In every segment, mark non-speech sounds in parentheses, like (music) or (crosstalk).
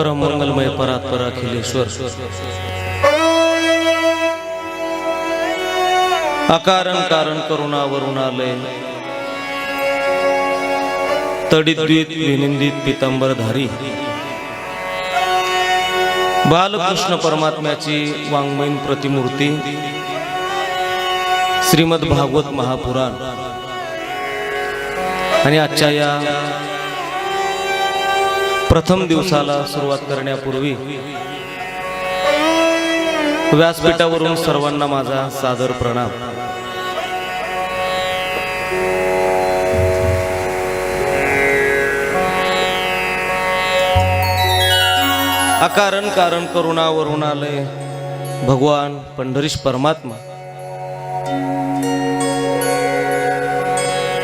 परम मंगलमय परात्पर अखिलेश्वर. अकारण कारण करुणा वरुणालय तडित विनिंदित पितांबरधारी. बालकृष्ण परमात्म्याची वाङ्मयीन प्रतिमूर्ती. श्रीमद भागवत महापुराण. आणि आजच्या या प्रथम दिवसाला सुरुवात करण्यापूर्वी व्यासपीठावरून सर्वांना माझा सादर प्रणाम. अकारण कारण करुणा वरुणालय भगवान पंढरीश परमात्मा.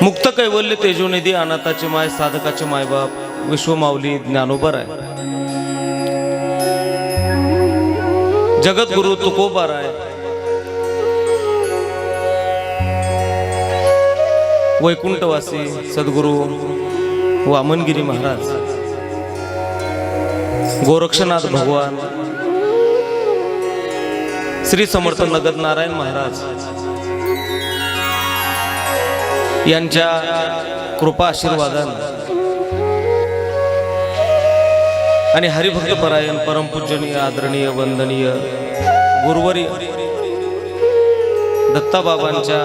मुक्त कैवल्य तेजोनिधी अनाथाचे माय साधकाचे मायबाप विश्वमाऊली ज्ञानोबर आहे. जगद्गुरु तुकोबार आहे. वैकुंठवासी सद्गुरु वामनगिरी महाराज. गोरक्षनाथ भगवान. श्री समर्थ नगर नारायण महाराज. यांच्या कृपा आशीर्वादानं आणि हरिभक्त परायण परमपूजनीय आदरणीय वंदनीय गुरुवर्य दत्ताबाबांच्या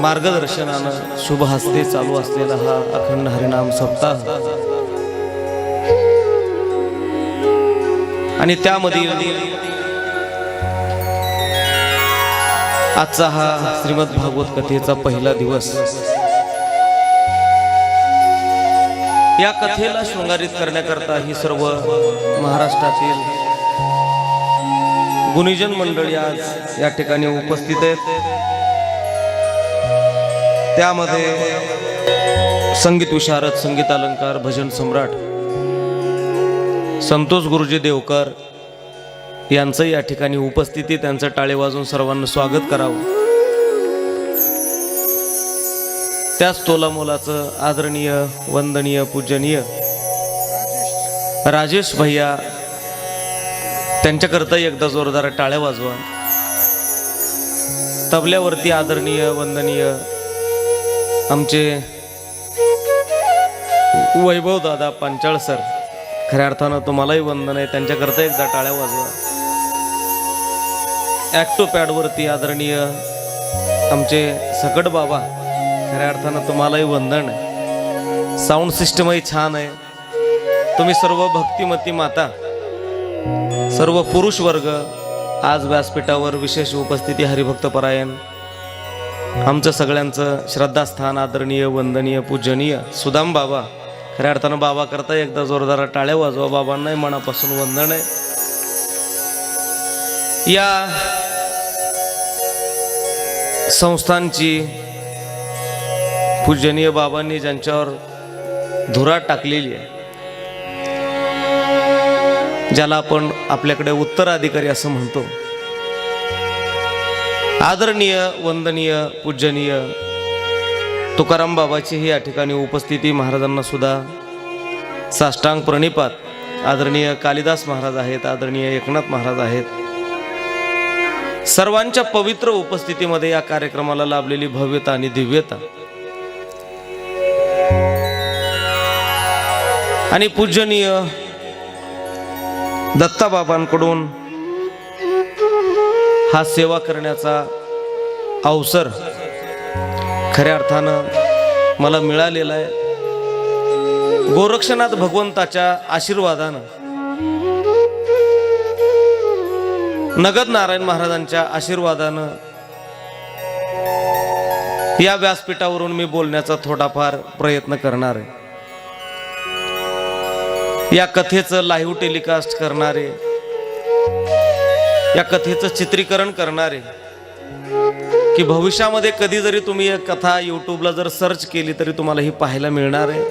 मार्गदर्शनानं शुभ हस्ते चालू असलेला हा अखंड हरिनाम सप्ताह. आणि त्यामध्ये आजचा हा श्रीमद भागवत कथेचा पहिला दिवस या कथेला शृंगारित करण्याकरता ही सर्व महाराष्ट्रातील गुणीजन मंडळी आज या ठिकाणी उपस्थित आहेत. त्यामध्ये संगीत विशारद संगीत अलंकार भजन सम्राट संतोष गुरुजी देवकर यांचं या ठिकाणी उपस्थिती त्यांचं टाळे वाजून सर्वांना स्वागत करावं. त्याच तोला मोलाचं आदरणीय वंदनीय पूजनीय राजेश भैया त्यांच्याकरता एकदा जोरदार टाळ्या वाजवा. तबल्यावरती आदरणीय वंदनीय आमचे वैभव दादा पांचाळ सर खऱ्या अर्थानं तुम्हालाही वंदन आहे त्यांच्याकरता एकदा टाळ्या वाजवा. ॲक्टो पॅडवरती आदरणीय आमचे सकट बाबा खऱ्या अर्थानं तुम्हालाही वंदन आहे. साऊंड सिस्टमही छान आहे. तुम्ही सर्व भक्तिमती माता सर्व पुरुष वर्ग आज व्यासपीठावर विशेष उपस्थिती हरिभक्त परायण. आमचं सगळ्यांचं श्रद्धास्थान आदरणीय वंदनीय पूजनीय सुदाम बाबा. खऱ्या अर्थानं बाबा करता एकदा जोरदार टाळ्या वाजवा. बाबांनाही मनापासून वंदन आहे. या संस्थांची पूजनीय बाबांनी ज्यांच्यावर धुरा टाकलेली आहे ज्याला आपण आपल्याकडे उत्तराधिकारी असं म्हणतो. आदरणीय वंदनीय पूजनीय तुकाराम बाबाची ही या ठिकाणी उपस्थिती महाराजांना सुद्धा साष्टांग प्रणिपात आदरणीय कालिदास महाराज आहेत आदरणीय एकनाथ महाराज आहेत. सर्वांच्या पवित्र उपस्थितीमध्ये या कार्यक्रमाला लाभलेली भव्यता आणि दिव्यता आणि पूजनीय दत्ताबाबांकडून हा सेवा करण्याचा अवसर खऱ्या अर्थानं मला मिळालेला आहे. गोरक्षनाथ भगवंताच्या आशीर्वादानं नगद नारायण महाराजांच्या आशीर्वादानं या व्यासपीठावरून मी बोलण्याचा थोडाफार प्रयत्न करणार आहे. या कथेचं लाईव्ह टेलिकास्ट करणारे या कथेचं चित्रीकरण करणारे की भविष्यामध्ये कधी जरी तुम्ही कथा यूट्यूबला जर सर्च केली तरी तुम्हाला ही पाहायला मिळणार आहे.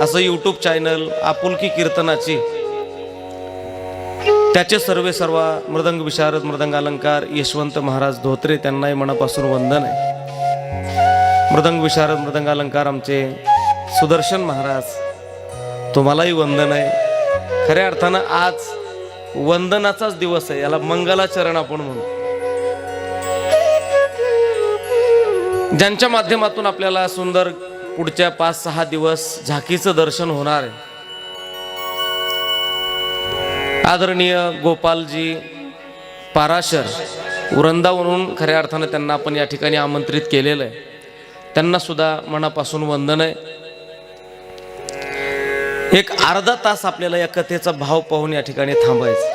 असं यूट्यूब चॅनल आपुलकी कीर्तनाची त्याचे सर्वे सर्व मृदंग विशारद मृदंग अलंकार यशवंत महाराज धोत्रे त्यांनाही मनापासून वंदन आहे. मृदंग विशारद मृदंग अलंकार आमचे सुदर्शन महाराज तुम्हालाही वंदन आहे. खऱ्या अर्थानं आज वंदनाचाच दिवस आहे. याला मंगलाचरण आपण म्हणू. ज्यांच्या माध्यमातून आपल्याला सुंदर पुढच्या पाच सहा दिवस झाकीचं दर्शन होणार आहे. आदरणीय गोपालजी पाराशर वृंदावरून खऱ्या अर्थानं त्यांना आपण या ठिकाणी आमंत्रित केलेलं आहे. त्यांना सुद्धा मनापासून वंदन आहे. एक अर्धा तास आपल्याला या कथेचा भाव पाहून या ठिकाणी थांबायचं.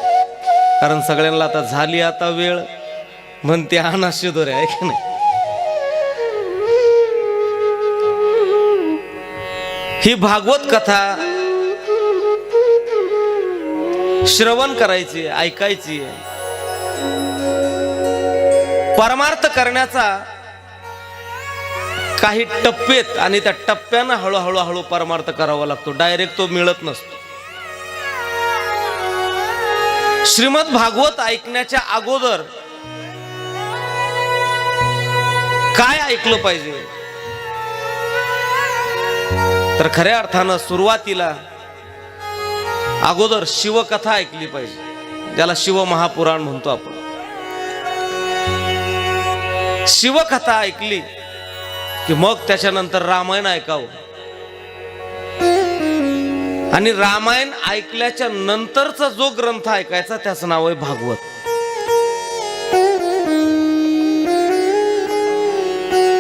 कारण सगळ्यांना आता झाली आता वेळ. म्हणते हा आहे की नाही? ही भागवत कथा श्रवण करायची ऐकायची आहे. परमार्थ करण्याचा काही टप्पेत आणि त्या टप्प्यानं हळूहळू हळू परमार्थ करावा लागतो. डायरेक्ट तो मिळत नसतो. श्रीमद भागवत ऐकण्याच्या अगोदर काय ऐकलं पाहिजे? तर खऱ्या अर्थानं सुरुवातीला अगोदर शिवकथा ऐकली पाहिजे ज्याला शिव महापुराण म्हणतो आपण. शिवकथा ऐकली की मग त्याच्यानंतर रामायण ऐकावं. आणि रामायण ऐकल्याच्या नंतरचा जो ग्रंथ ऐकायचा त्याचं नाव आहे भागवत.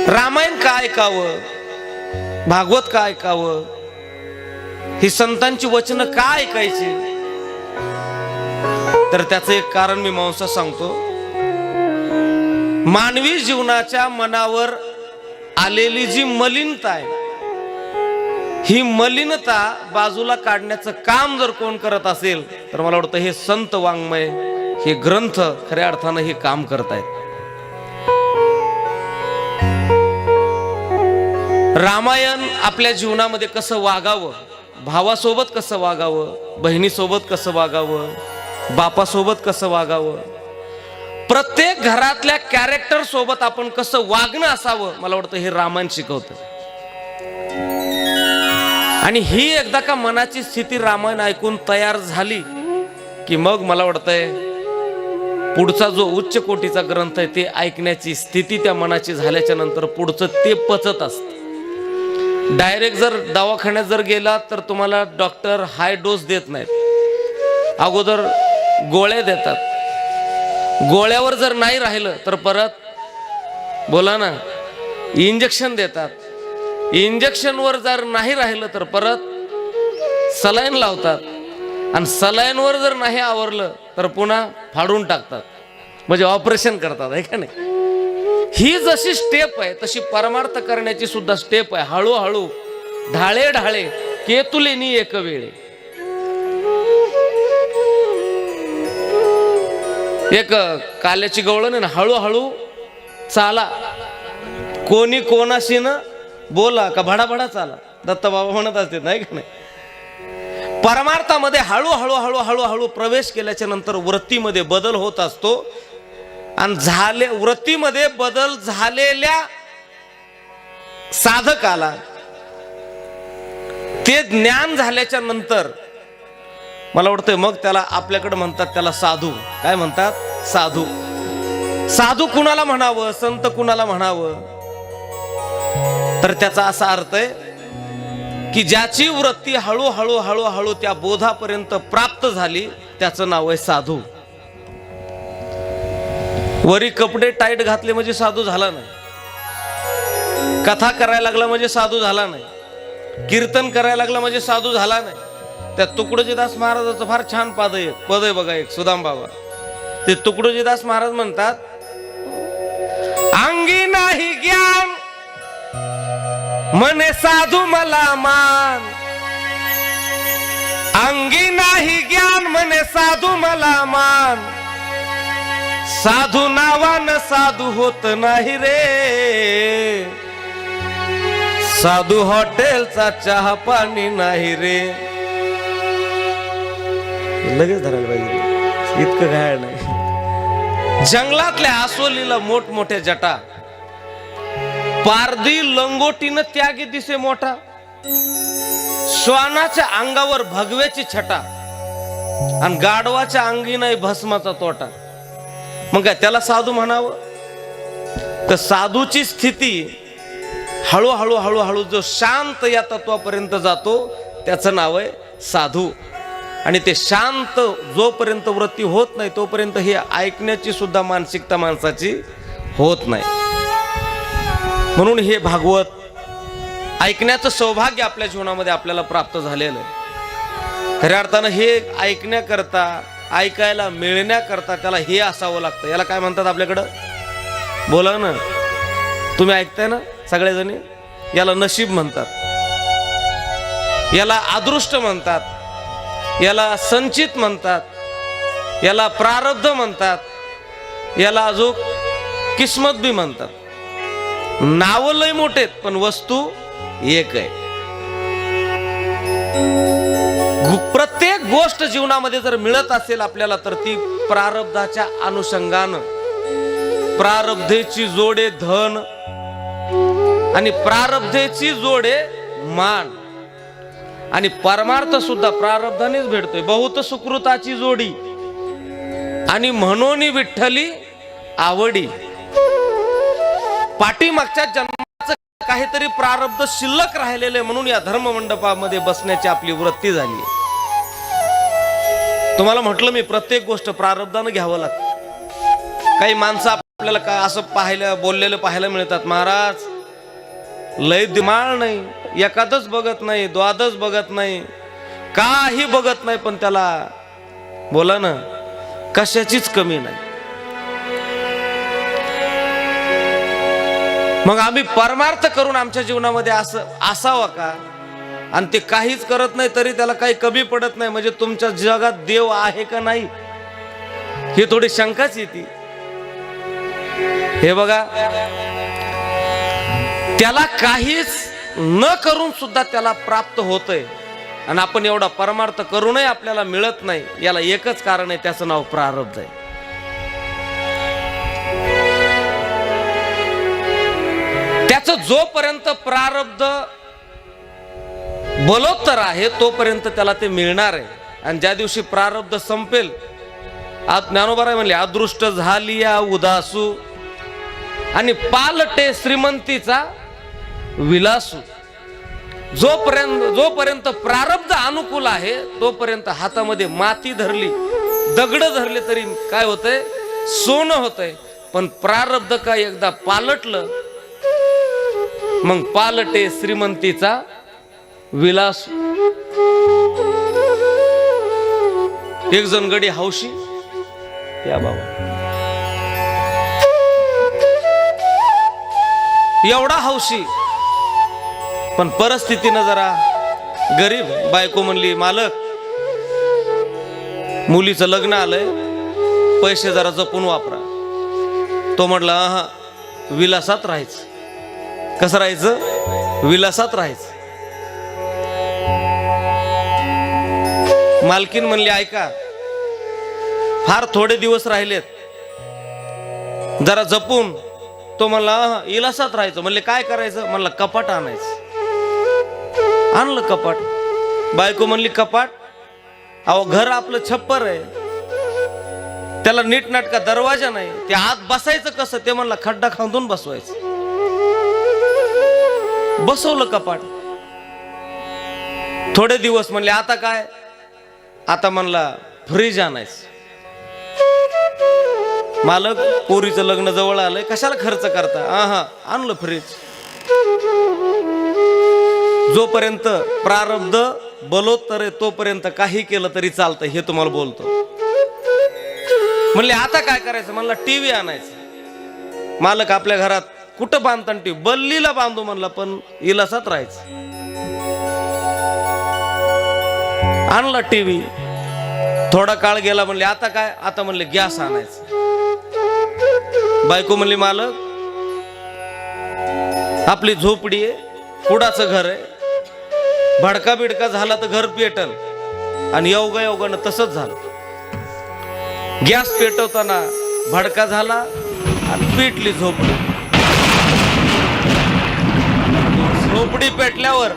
रामायण का ऐकावं? भागवत का ऐकावं? ही संतांची वचनं का ऐकायची? तर त्याचं एक कारण मी मांसा सांगतो. मानवी जीवनाच्या मनावर आलेली जी मलिनता आहे ही मलिनता बाजूला काढण्याचं काम जर कोण करत असेल तर मला वाटतं हे संत वाङ्मय हे ग्रंथ खऱ्या अर्थानं हे काम करत आहेत रामायण आपल्या जीवनामध्ये कसं वागावं भावासोबत कसं वागावं बहिणीसोबत कसं वागावं बापासोबत कसं वागावं प्रत्येक घरातल्या कॅरेक्टर सोबत आपण कसं वागणं असावं मला वाटतं हे रामायण शिकवतं. आणि ही एकदा का मनाची स्थिती रामायण ऐकून तयार झाली की मग मला वाटतंय पुढचा जो उच्च कोटीचा ग्रंथ आहे ते ऐकण्याची स्थिती त्या मनाची झाल्याच्यानंतर पुढचं ते पचत असत. डायरेक्ट जर दवाखान्यात जर गेला तर तुम्हाला डॉक्टर हाय डोस देत नाहीत. अगोदर गोळ्या देतात. गोळ्यावर जर नाही राहिलं तर परत बोला ना इंजेक्शन देतात. इंजेक्शनवर जर नाही राहिलं तर परत सलाईन लावतात. आणि सलाईनवर जर नाही आवरलं तर पुन्हा फाडून टाकतात. म्हणजे ऑपरेशन करतात आहे का नाही? ही जशी स्टेप आहे तशी परमार्थ करण्याची सुद्धा स्टेप आहे. हळूहळू ढाळे ढाळे केतुलेनी एक वेळे. एक काल्याची गवळण आहे ना हळूहळू चाला. कोणी कोणाशी ना बोला का भडाभडा चाला. दत्तबाबा म्हणत असते नाही का नाही? परमार्थामध्ये हळूहळू हळूहळू हळू प्रवेश केल्याच्यानंतर वृत्तीमध्ये बदल होत असतो. आणि झाले वृत्तीमध्ये बदल झालेल्या साधकाला ते ज्ञान झाल्याच्यानंतर मला वाटतंय मग त्याला आपल्याकडे म्हणतात त्याला साधू. काय म्हणतात? साधू. साधू कुणाला म्हणावं? संत कुणाला म्हणावं? तर त्याचा असा अर्थ आहे की ज्याची वृत्ती हळूहळू हळूहळू त्या बोधापर्यंत प्राप्त झाली त्याचं नाव आहे साधू. वरी कपडे टाईट घातले म्हणजे साधू झाला नाही. कथा करायला लागला म्हणजे साधू झाला नाही. कीर्तन करायला लागला म्हणजे साधू झाला नाही. त्या तुकडोजीदास महाराजाचं फार छान पद आहे. पद आहे बघा एक सुदाम बाबा. ते तुकडोजीदास महाराज म्हणतात अंगी नाही ज्ञान मने साधू मला मान. अंगी नाही ज्ञान मने साधू मला मान. साधू नावान साधू होत नाही रे. साधू हॉटेलचा चहा पाणी नाही रे. लगेच धरायला पाहिजे. इतकं काय नाही जंगलातल्या आसोलीला मोठमोठ्या जटा. पारदी लंगोटीनं त्यागी दिसे मोठा. श्वानाच्या अंगावर भगव्याची छटा. आणि गाढवाच्या अंगी नाही भस्माचा तोटा. मग काय त्याला साधू म्हणावं? तर साधूची स्थिती हळूहळू हळूहळू जो शांत या तत्वापर्यंत जातो त्याचं नाव आहे साधू. आणि ते शांत जोपर्यंत वृत्ती होत नाही तोपर्यंत हे ऐकण्याची सुद्धा मानसिकता माणसाची होत नाही. म्हणून हे भागवत ऐकण्याचं सौभाग्य आपल्या जीवनामध्ये आपल्याला प्राप्त झालेलं आहे. खऱ्या अर्थानं हे ऐकण्याकरता ऐकायला मिळण्याकरता त्याला हे असावं लागतं. याला काय म्हणतात आपल्याकडं? बोला ना. तुम्ही ऐकताय ना सगळेजणी? याला नशीब म्हणतात. याला अदृष्ट म्हणतात. याला संचित म्हणतात याला प्रारब्ध म्हणतात याला अजून किस्मत बी म्हणतात. नाव लय मोठे आहेत, पण वस्तू एक आहे. प्रत्येक गोष्ट जीवनामध्ये जर मिळत असेल आपल्याला तर ती प्रारब्धाच्या अनुषंगानं. प्रारब्धेची जोडे धन आणि प्रारब्धेची जोडे मान. आणि परमार्थ सुद्धा प्रारब्धानेच भेटतोय. बहुत सुकृताची जोडी. आणि म्हणून विठ्ठली आवडी. पाठीमागच्या जन्माचं काहीतरी प्रारब्ध शिल्लक राहिलेलं आहे म्हणून या धर्म मंडपामध्ये बसण्याची आपली वृत्ती झाली तुम्हाला म्हटलं मी प्रत्येक गोष्ट प्रारब्धानं घ्यावं लागतं. काही माणसं आपल्याला का असं पाहिलं बोललेलं पाहायला मिळतात महाराज लय दिमाळ नाही. एखादच बघत नाही द्वादच बघत नाही काही बघत नाही पण त्याला बोला ना कशाचीच कमी नाही. मग आम्ही परमार्थ करून आमच्या जीवनामध्ये असं असावं का? आणि ते काहीच करत नाही तरी त्याला काही कमी पडत नाही. म्हणजे तुमच्या जगात देव आहे का नाही ही थोडी शंकाच येते. हे बघा त्याला काहीच न करून सुद्धा त्याला प्राप्त होतंय. आणि आपण एवढा परमार्थ करूनही आपल्याला मिळत नाही याला एकच कारण आहे त्याचं नाव प्रारब्ध आहे. त्याचं जोपर्यंत प्रारब्ध बलोत्तर आहे तोपर्यंत त्याला ते मिळणार आहे. आणि ज्या दिवशी प्रारब्ध संपेल आज ज्ञानोबाराय म्हणले अदृष्ट झाली या उदासू. आणि पालटे श्रीमंतीचा विलासू. जोपर्यंत जोपर्यंत प्रारब्ध अनुकूल आहे तोपर्यंत हातामध्ये माती धरली दगड धरले तरी काय होतंय? सोनं होतंय. पण प्रारब्ध काय एकदा पालटलं मग पालटे श्रीमंतीचा विलास. एक जण गडी हौशी या बाबा. एवढा हौशी पण परिस्थितीनं जरा गरीब बायको म्हणली मालक मुलीचं लग्न आलंय पैसे जरा जपून वापरा. तो म्हटला हा विलासात राहायचं. कसं राहायचं? विलासात राहायचं. मालकीन म्हणली ऐका फार थोडे दिवस राहिलेत जरा जपून. तो म्हणला इलासात राहायचं. म्हणले काय करायचं? म्हणलं कपाट आणायचं. आणलं कपाट. बायको म्हणली कपाट? अहो घर आपलं छप्पर आहे. त्याला नीटनाटका दरवाजा नाही. ते आत बसायचं कसं? ते म्हणलं खड्डा खांदून बसवायचं. बसवलं कपाट. थोडे दिवस म्हणले आता काय? आता म्हणला फ्रीज आणायचं. मालक पोरीचं लग्न जवळ आलंय. कशाला खर्च करता? हा हा आणलं फ्रीज. जोपर्यंत प्रारब्ध बलोत्तर आहे तोपर्यंत काही केलं तरी चालतं हे तुम्हाला बोलतो. म्हणले आता काय करायचं? म्हणलं टीव्ही आणायचं. मालक आपल्या घरात कुठं बांधता टीव्ही बल्लीला बांधू म्हणला पण इलासात राहायचं. आणला टीव्ही थोडा काळ गेला म्हणले आता काय? आता म्हणले गॅस आणायचं. बायको म्हणली मालक आपली झोपडी आहे कुडाचं घर आहे. भडका बिडका झाला तर घर पेटल. आणि योगा योगानं तसंच झालं. गॅस पेटवताना भडका झाला आणि पेटली झोपडी. झोपडी पेटल्यावर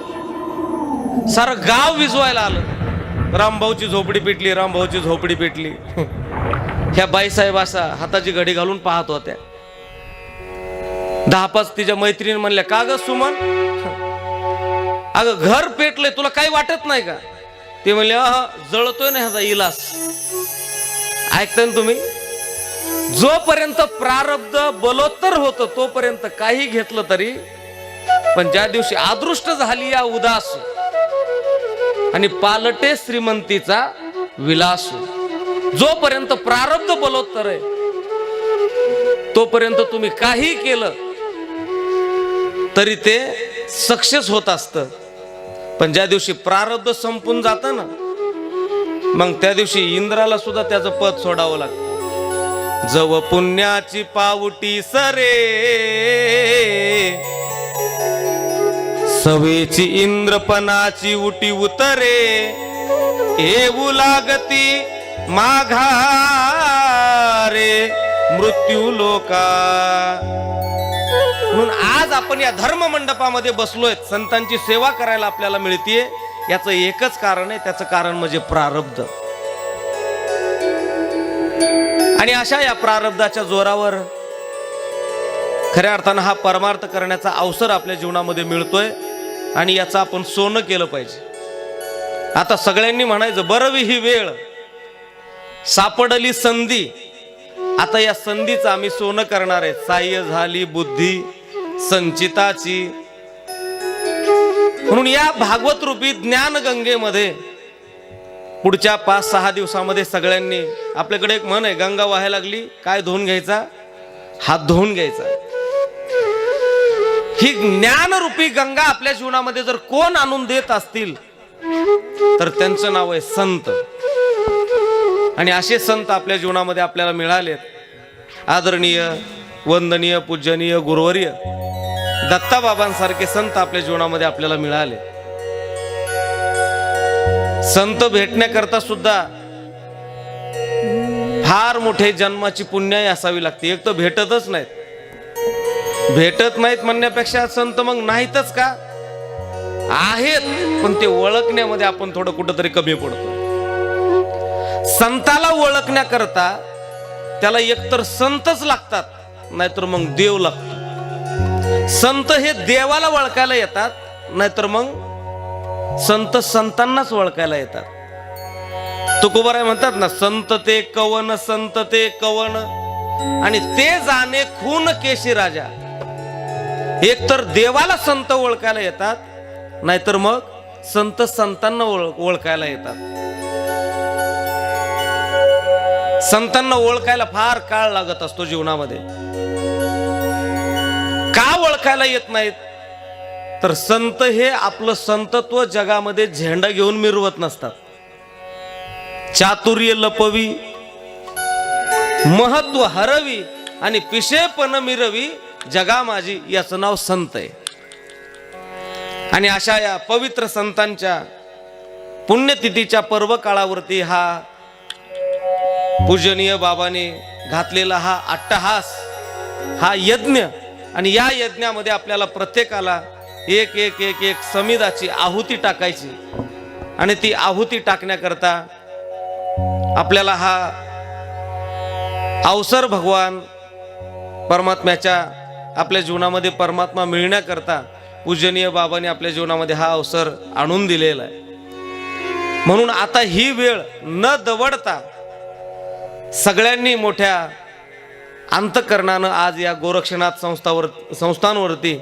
सारं गाव विजवायला आलं. रामभाऊची झोपडी पेटली रामभाऊची झोपडी पेटली. (laughs) ह्या बाईसाहेब असा हाताची घडी घालून पाहत होत्या. दहा पाच तिच्या मैत्रीण म्हणल्या का ग सुमन? अगं घर पेटलंय तुला काही वाटत नाही का? ते म्हणले अह जळतोय ना ह्याचा इलास. ऐकताय ना तुम्ही? जोपर्यंत प्रारब्ध बलोत्तर होतं तोपर्यंत काही घेतलं तरी पण ज्या दिवशी आदृष्ट झाली या उदास आणि पालटे श्रीमंतीचा विलास जोपर्यंत प्रारब्ध बलोत्तर आहे तोपर्यंत तुम्ही काही केलं तरी ते सक्सेस होत असतं. पण ज्या दिवशी प्रारब्ध संपून जातं ना मग त्या दिवशी इंद्राला सुद्धा त्याचं पद सोडावं लागतं. जव पुण्याची पावटी सरे. सवेची इंद्रपणाची उटी उतरे. येऊ लागती माघारे. मृत्यू लोका. म्हणून आज आपण या धर्म मंडपामध्ये बसलोय. संतांची सेवा करायला आपल्याला मिळतीये. याचं एकच कारण आहे त्याचं कारण म्हणजे प्रारब्ध. आणि अशा या प्रारब्धाच्या जोरावर खऱ्या अर्थानं हा परमार्थ करण्याचा अवसर आपल्या जीवनामध्ये मिळतोय आणि याचं आपण सोनं केलं पाहिजे. आता सगळ्यांनी म्हणायचं बरवी ही वेळ सापडली संधी. आता या संधीचं आम्ही सोनं करणार आहे. साह्य झाली बुद्धी. संचिताची. म्हणून या भागवत रूपी ज्ञान गंगेमध्ये पुढच्या पाच सहा दिवसामध्ये सगळ्यांनी आपल्याकडे एक म्हण आहे गंगा व्हायला लागली काय धुवून घ्यायचा? हात धुवून घ्यायचा. ही ज्ञानरूपी गंगा आपल्या जीवनामध्ये जर कोण आणून देत असतील तर त्यांचं नाव आहे संत. आणि असे संत आपल्या जीवनामध्ये आपल्याला मिळालेत. आदरणीय वंदनीय पूजनीय गुरुवर्य. दत्ताबाबांसारखे संत आपल्या जीवनामध्ये आपल्याला मिळाले. संत भेटण्याकरता सुद्धा फार मोठे जन्माची पुण्याई असावी लागते. एक तर भेटतच नाहीत. भेटत नाहीत म्हणण्यापेक्षा संत मग नाहीतच का? आहेत पण ते ओळखण्यामध्ये आपण थोडं कुठंतरी कमी पडतो. संताला ओळखण्याकरता त्याला एकतर संतच लागतात नाहीतर मग देव लागतो. संत हे देवाला ओळखायला येतात नाहीतर मग संत संतांनाच ओळखायला येतात. तुकोबाराय म्हणतात ना संत ते कवन संत ते कवन. आणि ते जाणे खून केशी राजा. एक तर देवाला संत ओळखायला येतात नाहीतर मग संत संतांना ओळखायला येतात. संतांना ओळखायला फार काळ लागत असतो जीवनामध्ये. का ओळखायला येत नाहीत? तर संत हे आपलं संतत्व जगामध्ये झेंडा घेऊन मिरवत नसतात. चातुर्य लपवी महत्त्व हरवी आणि पिशेपण मिरवी जगा माझी याचं नाव संत आहे. आणि अशा या पवित्र संतांच्या पुण्यतिथीच्या पर्व काळावरती हा पूजनीय बाबाने घातलेला हा अट्टहास हा यज्ञ आणि या यज्ञामध्ये आपल्याला प्रत्येकाला एक एक एक एक समिदाची आहुती टाकायची. आणि ती आहुती टाकण्याकरता आपल्याला हा अवसर भगवान परमात्म्याच्या आपल्या जीवनामध्ये परमात्मा मिळण्याकरता पूजनीय बाबाने आपल्या जीवनामध्ये हा अवसर आणून दिलेला आहे. म्हणून आता ही वेळ न दवडता सगळ्यांनी मोठ्या अंतकरणानं आज या गोरक्षनाथ संस्थावर संस्थांवरती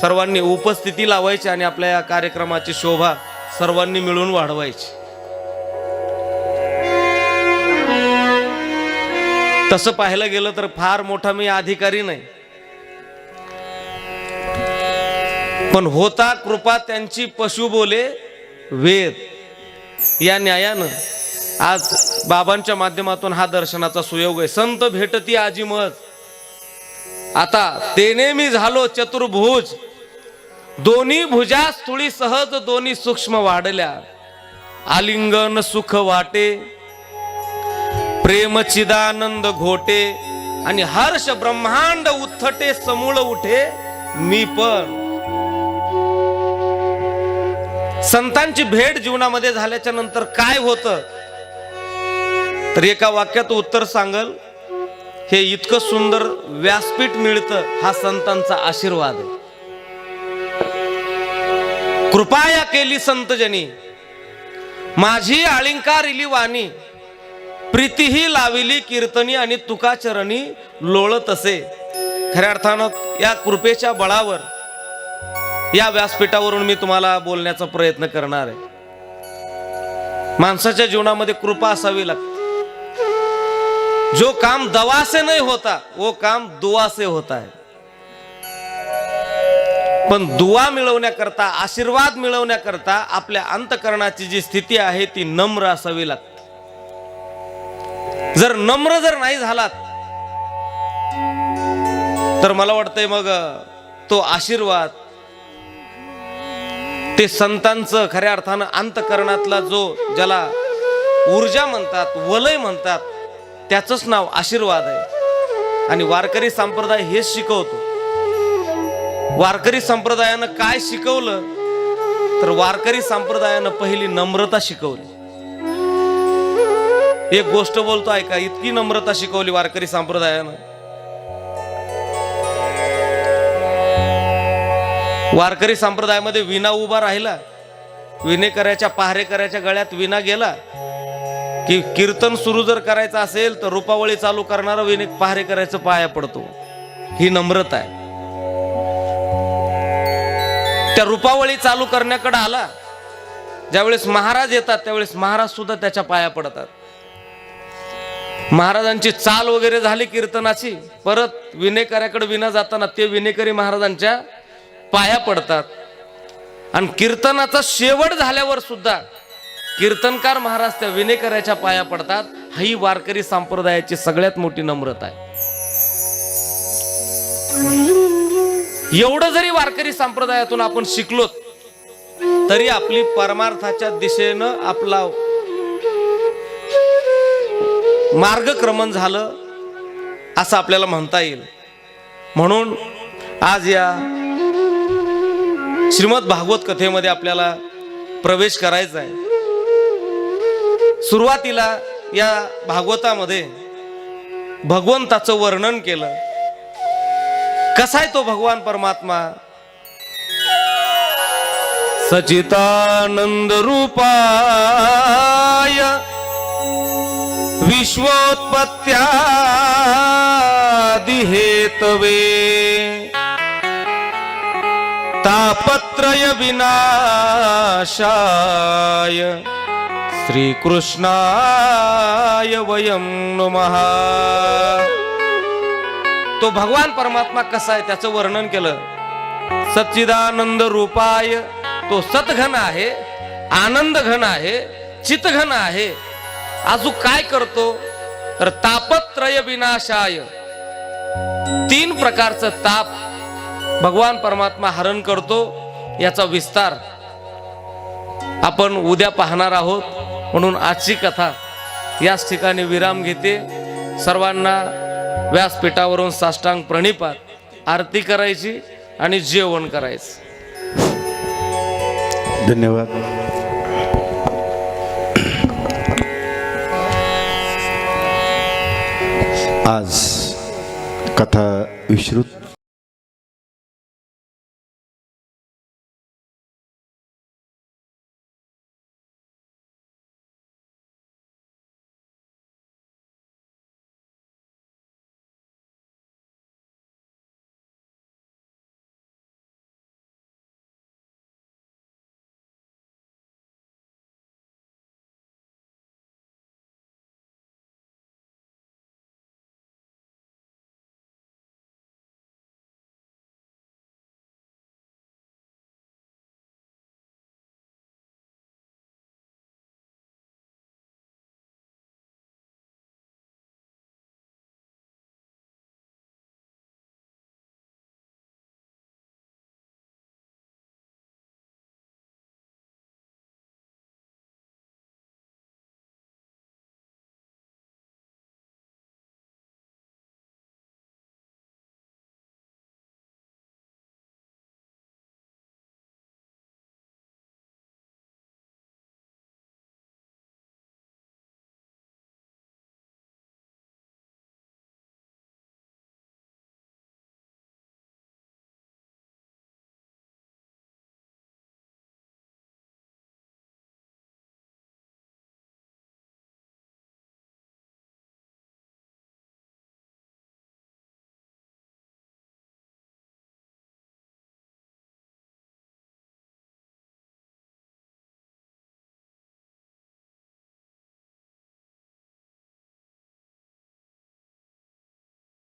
सर्वांनी उपस्थिती लावायची आणि आपल्या या कार्यक्रमाची शोभा सर्वांनी मिळून वाढवायची. तसं पाहायला गेलं तर फार मोठा मी अधिकारी नाही. पण होता कृपा त्यांची पशु बोले वेद या न्यायानं आज बाबांच्या माध्यमातून हा दर्शनाचा सुयोग आहे. संत भेटती आजी मज आता तेने मी झालो चतुर्भुज. दोन्ही भुजा स्थुळी सहज दोन्ही सूक्ष्म वाढल्या. आलिंगन सुख वाटे. प्रेम चिदानंद घोटे. आणि हर्ष ब्रह्मांड उत्थटे समूळ उठे मी पण. संतांची भेट जीवनामध्ये झाल्याच्यानंतर काय होतं? तर एका वाक्यात उत्तर सांगल हे इतकं सुंदर व्यासपीठ मिळतं हा संतांचा आशीर्वाद आहे. कृपाया केली संतजनी माझी आळिंकार इली वाणी प्रीतीही लाविली कीर्तनी आणि तुकाचरणी लोळत असे. खऱ्या अर्थानं या कृपेच्या बळावर या व्यासपीठावरून मी तुम्हाला बोलण्याचा प्रयत्न करणार आहे. माणसाच्या जीवनामध्ये कृपा असावी लागते. जो काम दवा से नहीं होता वो काम दुआ से होता है। पण दुआ मिळवण्याकरता आशीर्वाद मिळवण्याकरता आपल्या अंतकरणाची जी स्थिती आहे ती नम्र असावी लागते. जर नम्र जर नाही झालात तर मला वाटतंय मग तो आशीर्वाद ते संतांचं खऱ्या अर्थानं अंतकरणातला जो ज्याला ऊर्जा म्हणतात वलय म्हणतात त्याचंच नाव आशीर्वाद आहे. आणि वारकरी संप्रदाय हेच शिकवतो. वारकरी संप्रदायानं काय शिकवलं तर वारकरी संप्रदायानं पहिली नम्रता शिकवली. एक गोष्ट बोलतो ऐका इतकी नम्रता शिकवली वारकरी संप्रदायानं. वारकरी संप्रदायामध्ये विना उभा राहिला विनेकऱ्याच्या पहारेकऱ्याच्या गळ्यात विना गेला की कीर्तन सुरू जर करायचं असेल तर रुपावळी चालू करणारा पहारे करायचं पाया पडतो. ही नम्रता आहे. त्या रुपावळी चालू करण्याकडे आला. ज्यावेळेस महाराज येतात त्यावेळेस महाराज सुद्धा त्याच्या पाया पडतात. महाराजांची चाल वगैरे झाली कीर्तनाची परत विनेकऱ्याकडे विना जाताना ते विनेकरी महाराजांच्या पाया पडतात. आणि कीर्तनाचा शेवट झाल्यावर सुद्धा कीर्तनकार महाराज त्या विनेकऱ्याच्या पाया पडतात. ही वारकरी संप्रदायाची सगळ्यात मोठी नम्रता आहे. एवढं जरी वारकरी संप्रदायातून आपण शिकलो तरी आपली परमार्थाच्या दिशेनं आपला मार्गक्रमण झालं असं आपल्याला म्हणता येईल. म्हणून आज या श्रीमद भागवत कथेमध्ये आपल्याला प्रवेश करायचा आहे. सुरुवातीला या भागवतामध्ये भगवंताचं वर्णन केलं. कसा आहे तो भगवान परमात्मा? सचितानंद रूपाय विश्वोत्पत्यादिहेतवे तापत्रय विनाशाय श्रीकृष्णाय वयं नमः. तो भगवान परमात्मा कसा आहे त्याचं वर्णन केलं. सच्चिदानंद रूपाय तो सतघन आहे आनंद घन आहे चितघन आहे. अजून काय करतो? तर तापत्रय विनाशाय. तीन प्रकारचं ताप भगवान परमात्मा हरण करतो याचा विस्तार आपण उद्या पाहणार आहोत. म्हणून आजची कथा याच ठिकाणी विराम घेते. सर्वांना व्यासपीठावरून साष्टांग प्रणिपात आरती करायची आणि जेवण करायचं. धन्यवाद. आज कथा विश्रुत